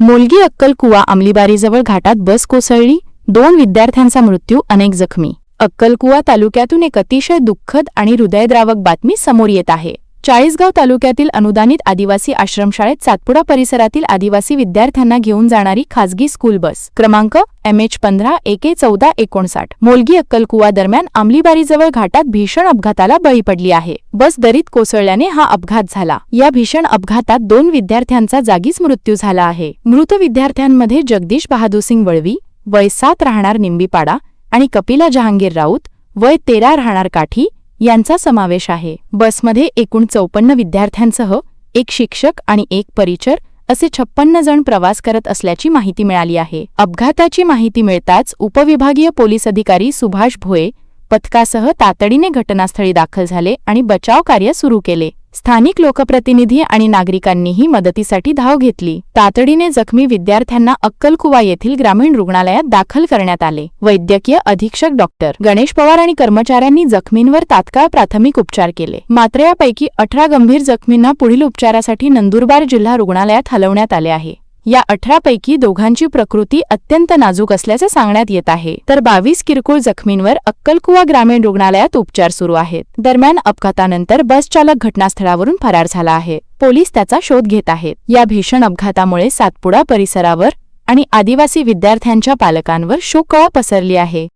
मोलगी अक्कलकुवा अंमलीबारीजवळ घाटात बस कोसळली. दोन विद्यार्थ्यांचा मृत्यू अनेक जखमी. अक्कलकुवा तालुक्यातून एक अतिशय दुःखद आणि हृदयद्रावक बातमी समोर येत आहे. चाळीसगाव तालुक्यातील अनुदानित आदिवासी आश्रमशाळेत सातपुडा परिसरातील आदिवासी विद्यार्थ्यांना घेऊन जाणारी खासगी स्कूल बस. क्रमांक एम एच पंधरा एके चौदा एकोणसाठ. मोलगी अक्कलकुवा दरम्यान आमलीबारीजवळ घाटात भीषण अपघाताला बळी पडली आहे. बस दरीत कोसळल्याने हा अपघात झाला. या भीषण अपघातात दोन विद्यार्थ्यांचा जागीच मृत्यू झाला आहे. मृत विद्यार्थ्यांमध्ये जगदीश बहादूरसिंग वळवी वय सात राहणार निंबीपाडा आणि कपिला जहांगीर राऊत वय तेरा राहणार काठी यांचा समावेश आहे. बसमध्ये एकूण चौपन्न विद्यार्थ्यांसह एक शिक्षक आणि एक परिचर असे छप्पन्न जण प्रवास करत असल्याची माहिती मिळाली आहे. अपघाताची माहिती मिळताच उपविभागीय पोलीस अधिकारी सुभाष भोये पथकासह तातडीने घटनास्थळी दाखल झाले आणि बचाव कार्य सुरू केले. स्थानिक लोकप्रतिनिधी आणि नागरिकांनीही मदतीसाठी धाव घेतली. तातडीने जखमी विद्यार्थ्यांना अक्कलकुवा येथील ग्रामीण रुग्णालयात दाखल करण्यात आले. वैद्यकीय अधीक्षक डॉक्टर गणेश पवार आणि कर्मचाऱ्यांनी जखमींवर तात्काळ प्राथमिक उपचार केले. मात्र यापैकी अठरा गंभीर जखमींना पुढील उपचारासाठी नंदुरबार जिल्हा रुग्णालयात हलवण्यात आले आहे. या अठरापैकी दोघांची प्रकृती अत्यंत नाजूक असल्याचे सांगण्यात येत आहे. तर बावीस किरकोळ जखमींवर अक्कलकुवा ग्रामीण रुग्णालयात उपचार सुरू आहेत. दरम्यान अपघातानंतर बस चालक घटनास्थळावरून फरार झाला आहे. पोलीस त्याचा शोध घेत आहेत. या भीषण अपघातामुळे सातपुडा परिसरावर आणि आदिवासी विद्यार्थ्यांच्या पालकांवर शोककळा पसरली आहे.